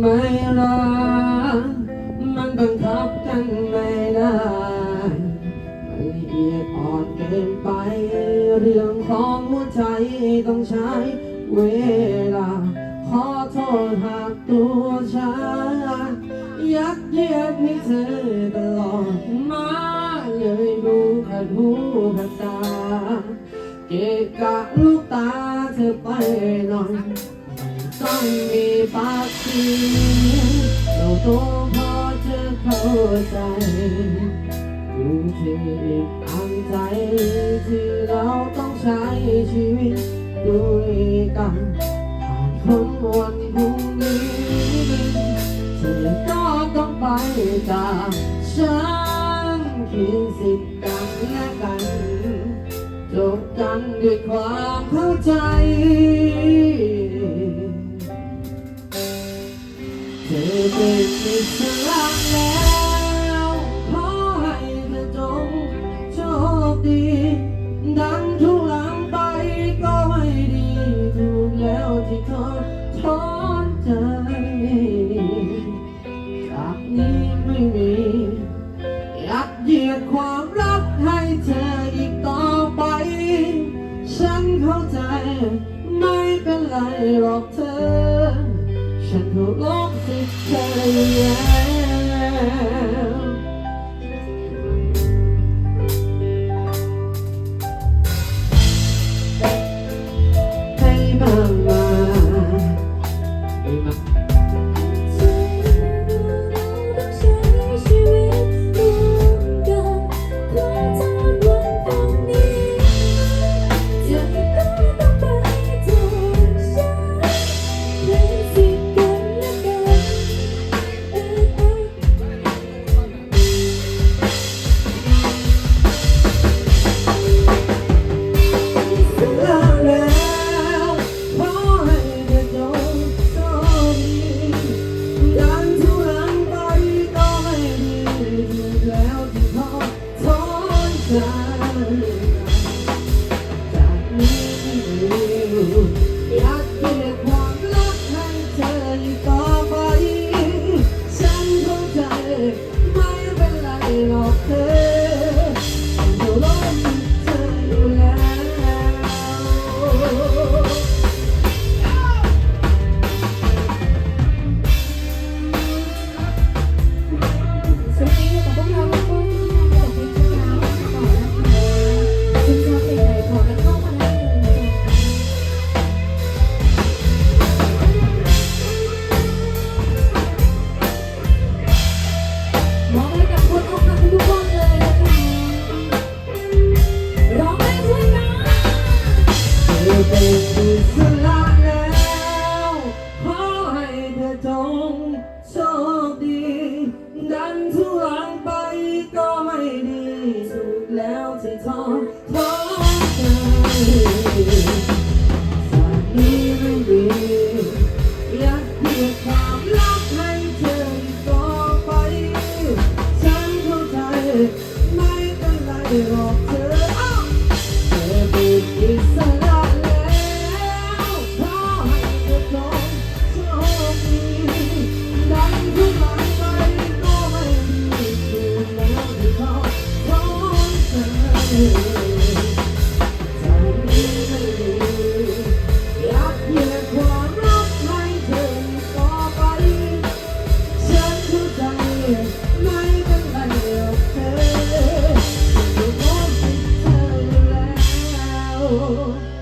ไม่รักมันบังคับกันไม่ได้ละเอียดอ่อนเกินไป เรื่องของหัวใจต้องใช้เวลา ขอโทษหากตัวช้า ยัดเยียดให้เธอตลอดมาเลยดูขัดหูขัดตา เกะกะลูกตาเธอไปหน่อย ต้องมีปากเสียงเราตัวพอจะเข้าใจดูที่อีกอันใจที่เราต้องใช้ชีวิตด้วยกันผ่านพ้นวันพรุ่งนี้เธอก็ต้องไปจากฉันเพียงสิทธิ์กันและกันจบกันด้วยความ ธอเป็นอิสระแล้วขอให้เธอจงโชคดี ดังทุกหลังไปก็ไม่ดีถูกแล้วที่ทอดทอนใจจากนี้ไม่มียัดเยียดความรักให้เธออีกต่อไป ฉันเข้าใจไม่เป็นไรหรอกเธอ ฉันเคารพสิทธิ์เธอแล้วให้มา 自从